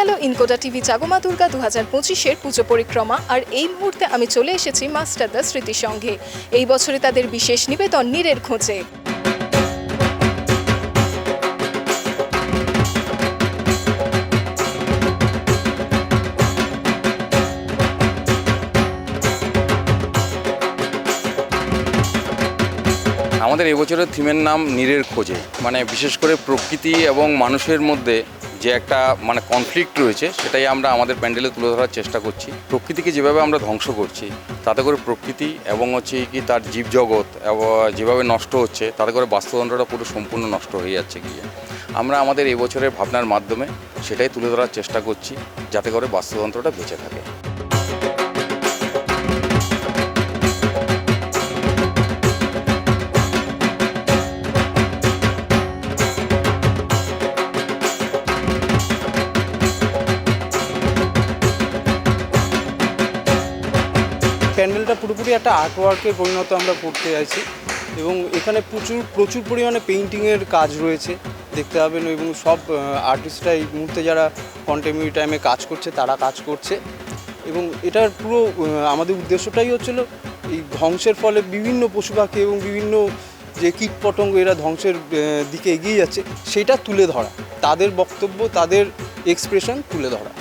গেল ইনকোটা টিভি চাগমা দুর্গা দু হাজার পঁচিশের পুজো পরিক্রমা। আর এই মুহূর্তে আমি চলে এসেছি মাস্টারদা স্মৃতি সঙ্গে। এই বছরে তাদের বিশেষ নিবেদন নীরের খোঁজে। আমাদের এবছরের থিমের নাম নীরের খোঁজে। মানে বিশেষ করে প্রকৃতি এবং মানুষের মধ্যে যে একটা মানে কনফ্লিক্ট রয়েছে, সেটাই আমরা আমাদের প্যান্ডেলে তুলে ধরার চেষ্টা করছি। প্রকৃতিকে যেভাবে আমরা ধ্বংস করছি, তাতে করে প্রকৃতি এবং হচ্ছে কি তার জীবজগৎ যেভাবে নষ্ট হচ্ছে, তাতে করে বাস্তুতন্ত্রটা পুরো সম্পূর্ণ নষ্ট হয়ে যাচ্ছে গিয়ে। আমরা আমাদের এবছরের ভাবনার মাধ্যমে সেটাই তুলে ধরার চেষ্টা করছি, যাতে করে বাস্তুতন্ত্রটা বেঁচে থাকে। প্যান্ডেলটা পুরোপুরি একটা আর্ট ওয়ার্কে পরিণত আমরা করতে চাইছি এবং এখানে প্রচুর প্রচুর পরিমাণে পেইন্টিংয়ের কাজ রয়েছে। দেখতে পাবেন এবং সব আর্টিস্টরা এই মুহূর্তে যারা কন্টেম্পোরারি টাইমে কাজ করছে, তারা কাজ করছে। এবং এটার পুরো আমাদের উদ্দেশ্যটাই হচ্ছিল এই ধ্বংসের ফলে বিভিন্ন পশু পাখি এবং বিভিন্ন যে কীট পতঙ্গ এরা ধ্বংসের দিকে এগিয়ে যাচ্ছে, সেটা তুলে ধরা। তাদের বক্তব্য, তাদের এক্সপ্রেশন তুলে ধরা।